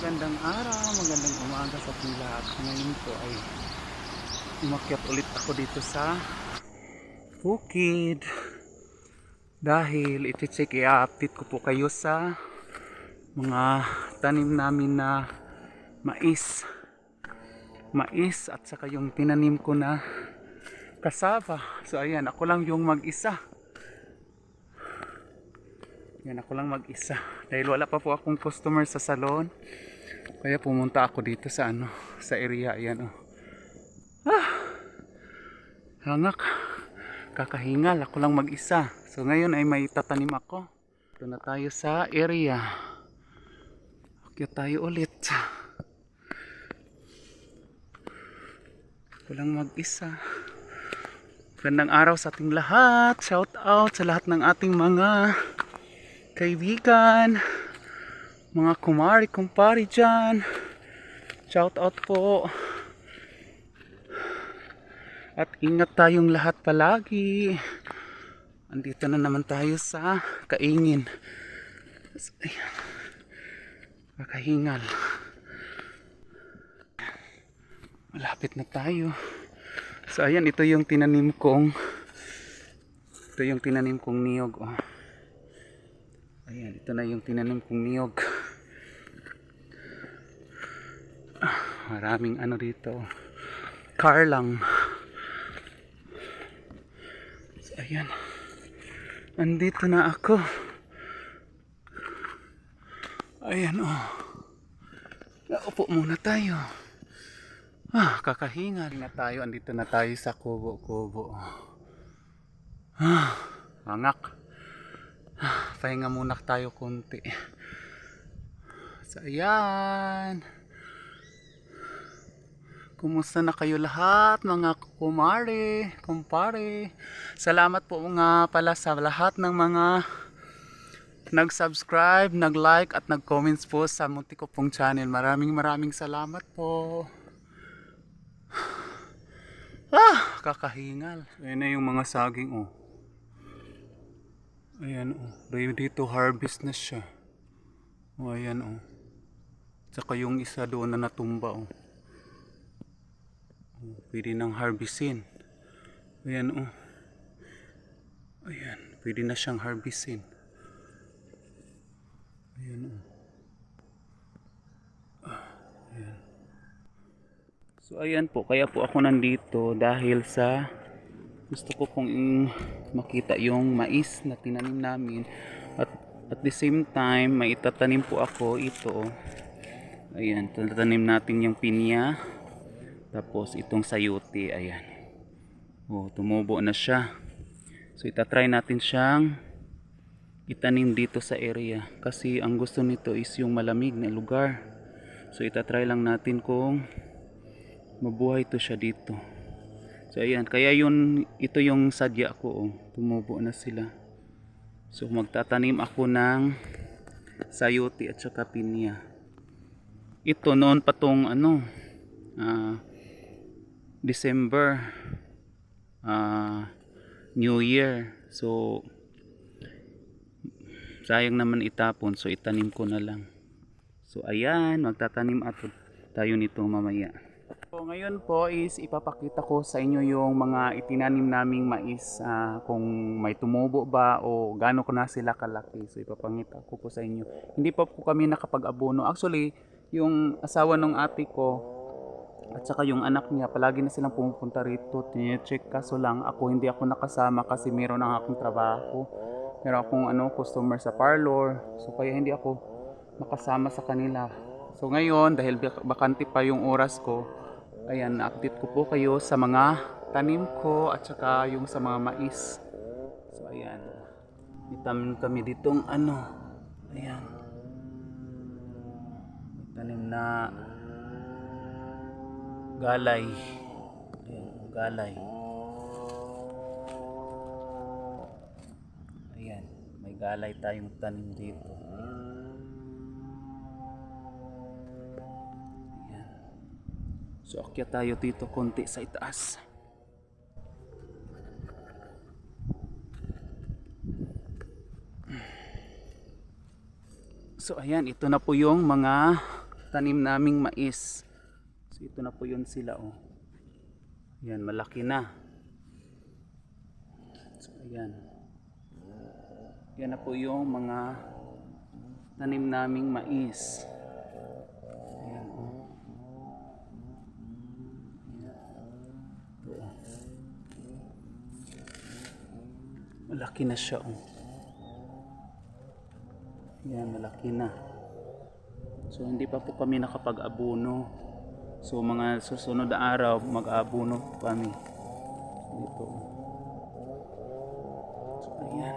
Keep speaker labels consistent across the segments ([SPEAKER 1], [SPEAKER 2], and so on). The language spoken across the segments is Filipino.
[SPEAKER 1] magandang araw, magandang umaga sa ating lahat. Ngayon po ay umakyat ulit ako dito sa Bukid. Dahil iti-check i-update ko po kayo sa mga tanim namin na mais. Mais at saka yung tinanim ko na kasaba. So ayan, ako lang yung mag-isa. Yan ako lang mag-isa. Dahil wala pa po akong customer sa salon. Kaya pumunta ako dito sa ano, sa area yan oh. Ah! Hangak. Kakahingal, ako lang mag-isa. So ngayon ay may tatanim ako. Ito na tayo sa area. Okay tayo ulit. Ako lang mag-isa. Gandang araw sa ating lahat. Shout out sa lahat ng ating mga kaibigan, mga kumari, kumpari dyan. Shout out po. At ingat tayong lahat palagi. Andito na naman tayo sa kaingin. So, Ayan. Kakahingal. Malapit na tayo. So ayan, ito yung tinanim kong ito yung tinanim kong niyog. Oh. Ayan, ito na yung tinanim kong niyog. Ah, maraming ano dito. Car lang. So, ayan. Andito na ako. Ayan oh. Naupo muna tayo. Ah, kakahingal na tayo. Andito na tayo sa kubo-kubo. Ah, angak pahinga muna tayo konti so ayan kumusta na kayo lahat mga kumare kumpare salamat po nga pala sa lahat ng mga nag-subscribe, nag-like at nag-comments po sa munti pong channel maraming maraming salamat po ah kakahingal ayun na yung mga saging oh Ayan oh, ready to harvest na siya. Oh, ayan oh. Tsaka yung isa doon na natumba oh. Pwede nang harvestin. Ayan oh. Ayan, pwede na siyang harvestin. Ayan oh. Ah. So ayan po, kaya po ako nandito dahil sa gusto ko pong makita yung mais na tinanim namin at at the same time may itatanim po ako ito ayan tatanim natin yung pinya tapos itong sayote ayan oh tumubo na siya so itatry natin siyang itanim dito sa area kasi ang gusto nito is yung malamig na lugar so itatry lang natin kung mabuhay to siya dito So ayan, kaya yun ito yung sadya ko oh. Tumubo na sila. So magtatanim ako ng sayote at saka pinya. Ito noon pa tong ano ah, December ah, New Year. So sayang naman itapon so itanim ko na lang. So ayan, magtatanim at tayo nito mamaya. So ngayon po is ipapakita ko sa inyo yung mga itinanim naming mais ah, kung may tumubo ba o gaano ko na sila kalaki. So ipapangita ko po sa inyo. Hindi pa po kami nakapag-abono. Actually, yung asawa ng ate ko at saka yung anak niya, palagi na silang pumupunta rito. Tine-check kaso lang ako hindi ako nakasama kasi meron ang akong trabaho. Meron akong ano, customer sa parlor. So kaya hindi ako makasama sa kanila. So ngayon, dahil bak- bakante pa yung oras ko, ayan, update ko po kayo sa mga tanim ko at saka yung sa mga mais. So ayan, itanim kami ditong ano, ayan, tanim na galay. Ayan, galay. Ayan, may galay tayong tanim dito. So akyat tayo dito konti sa itaas. So ayan, ito na po yung mga tanim naming mais. So ito na po yun sila oh. Yan, malaki na. So ayan. Yan na po yung mga tanim naming mais. Ayan oh. Malaki na siya oh. Yan, malaki na. So hindi pa po kami nakapag-abono. So mga susunod na araw mag-abono po kami. Dito. So ayan.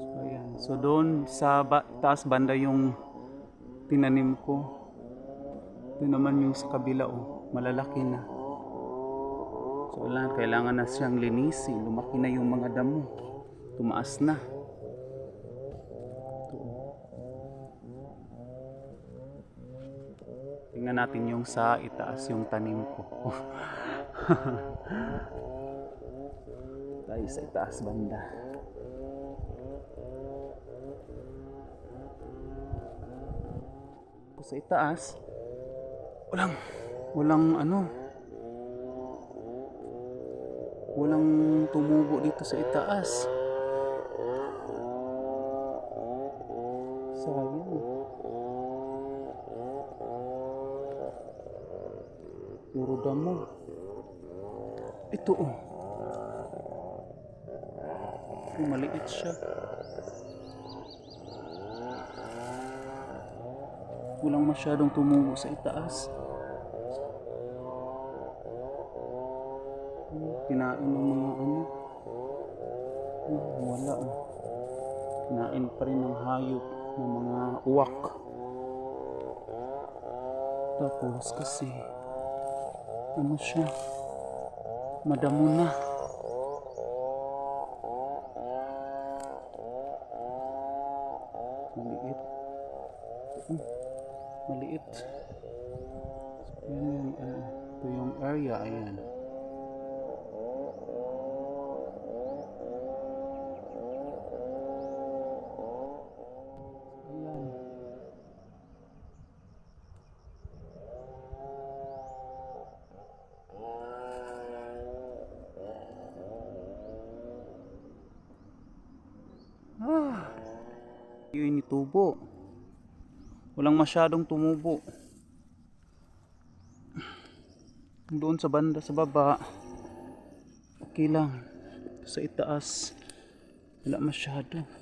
[SPEAKER 1] So ayan. So doon sa ba- taas banda yung tinanim ko. Ito naman yung sa kabila oh. Malalaki na. So wala, kailangan na siyang linisin. Lumaki na yung mga damo. Tumaas na. Ito, oh. Tingnan natin yung sa itaas yung tanim ko. Tayo sa itaas banda. Sa itaas, walang, walang ano, walang tumubo dito sa itaas. Sayang. Puro damo. Ito oh. Maliit siya. Walang masyadong tumubo sa itaas. Kinain ng mga ano. Oh, wala oh. Kinain pa rin ng hayop ng mga uwak. Tapos kasi ano siya madamo na. Maliit. Hmm, Maliit. Yan yung ano, ito yung area, ayan. Ayan. Ah, yun tubo. Walang masyadong tumubo. Doon sa banda sa baba, okay lang. Sa itaas, wala masyado.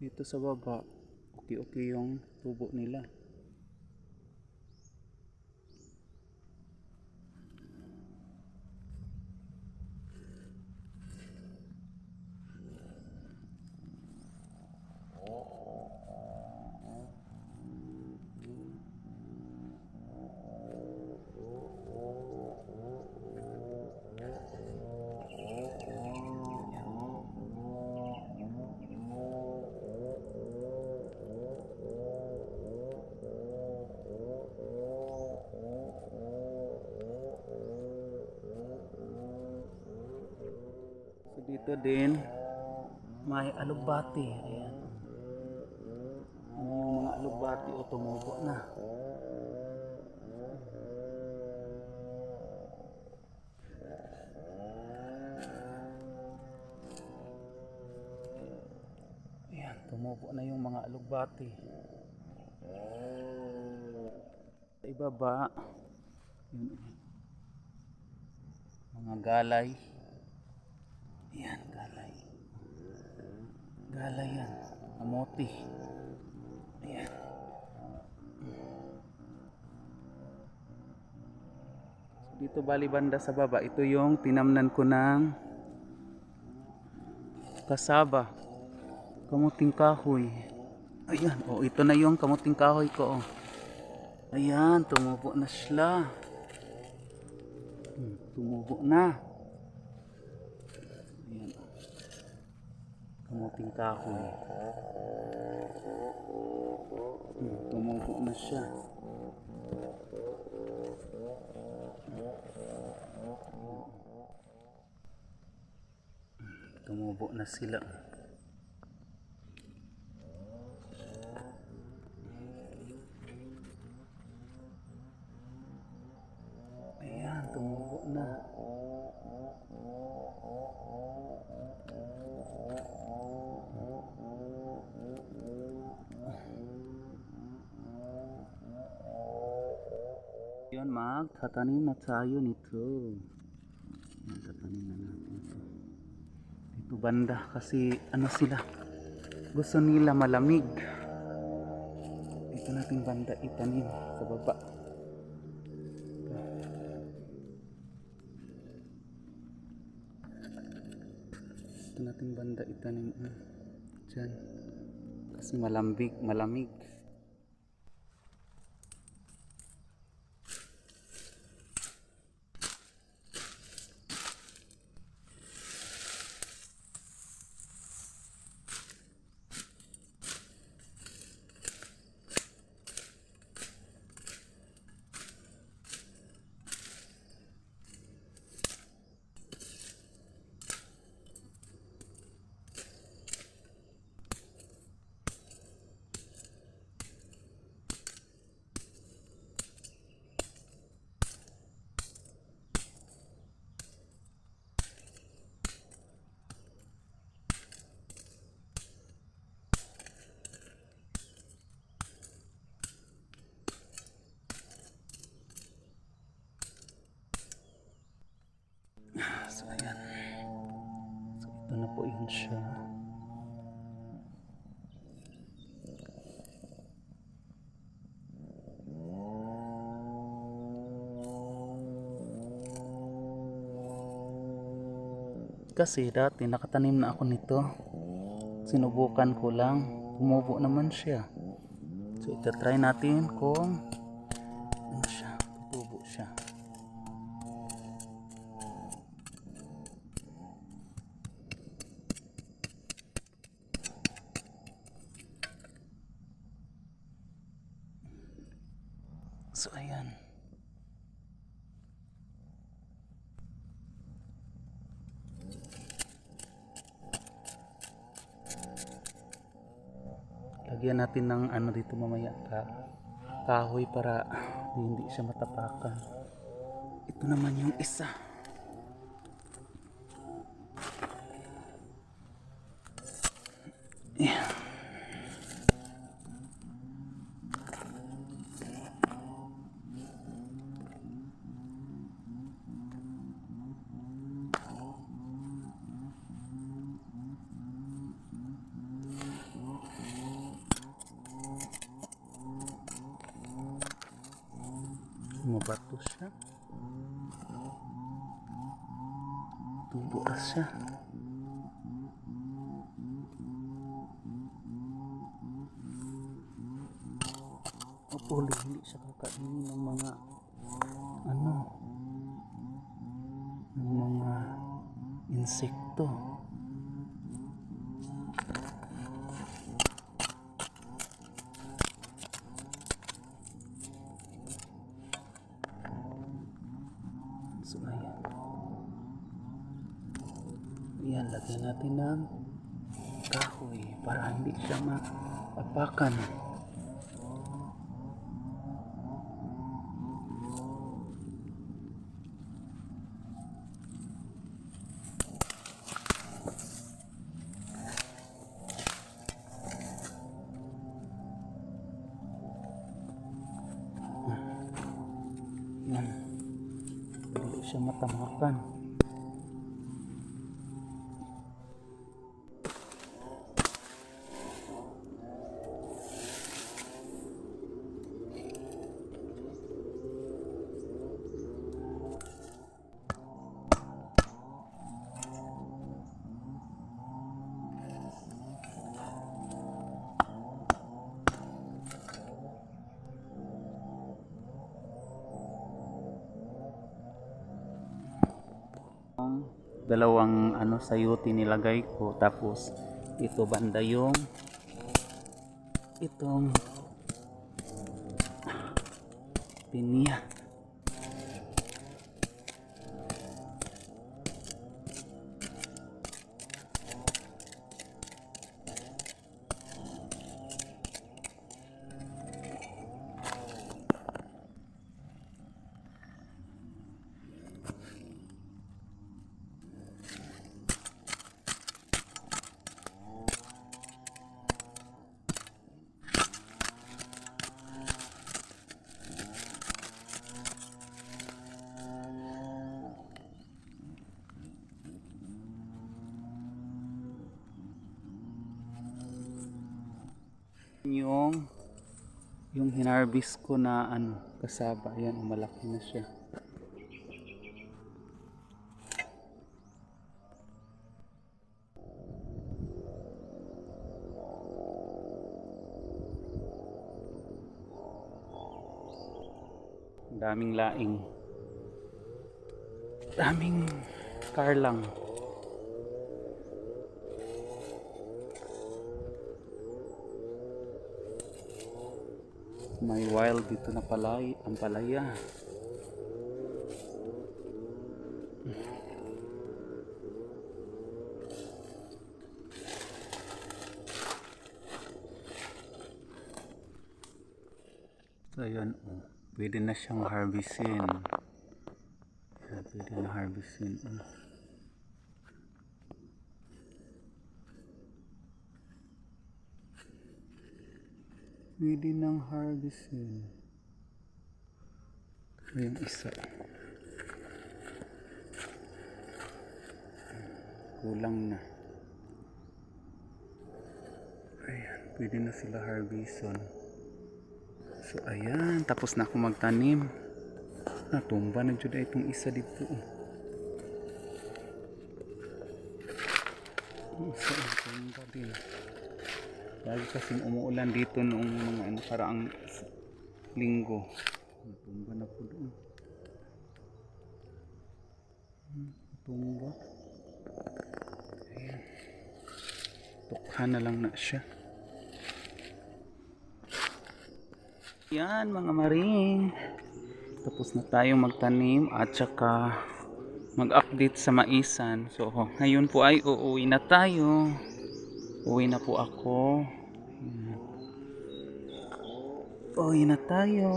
[SPEAKER 1] Dito sa baba, okay-okay yung tubo nila. So dito din, may alugbati. Ayan. Yung mga alugbati o tumubo na. Ayan, tumubo na yung mga alugbati. Ibaba, yun, mga galay. Yan, galay. Galay yan. Kamote. Ayan. So, dito bali banda sa baba, ito yung tinamnan ko ng kasaba. Kamuting kahoy. Ayan, oh, ito na yung kamuting kahoy ko. Oh. Ayan, tumubo na sila. Hmm, tumubo na. Kamuting kahoy. Hmm, tumubo na siya. Hmm, Tumubo na sila. Ayan, tumubo na. Yun, magtatanim na tayo nito. Magtatanim na natin ito. Dito banda kasi ano sila. Gusto nila malamig. Dito natin banda itanim sa baba. Ito natin banda itanim. Diyan. Kasi malambig, malamig. So, ayan. So, ito na po yun siya. Kasi dati nakatanim na ako nito. Sinubukan ko lang. Tumubo naman siya. So, itatry natin kung So, ayan. Lagyan natin ng ano dito mamaya ka kahoy para di- hindi siya matapakan. Ito naman yung isa. batusnya tubuh asah lagyan natin ng kahoy para hindi siya maapakan. Yan. Hindi siya matamakan. Sayuti nilagay ko. Tapos ito banda yung itong pinya yung hinarvest ko na ano kasaba yan malaki na siya. Daming laing. Daming karlang may wild dito na palay ang palaya. So yun oh, pwede na siyang harvestin. Pwede na harvestin oh. Pwede nang harvestin. Ito yung isa. Kulang na. Ayan pwede na sila harveston so ayan tapos na ako magtanim. Natumba na dyan itong isa dito Yung isa natumba din Lagi kasing umuulan dito noong mga ano paraang linggo. Tumba na po doon. Tumba. Ayan. Tukha na lang na siya. Yan mga maring. Tapos na tayong magtanim at saka mag-update sa maisan. So ngayon po ay uuwi na tayo. Uwi na po ako. Uwi na tayo.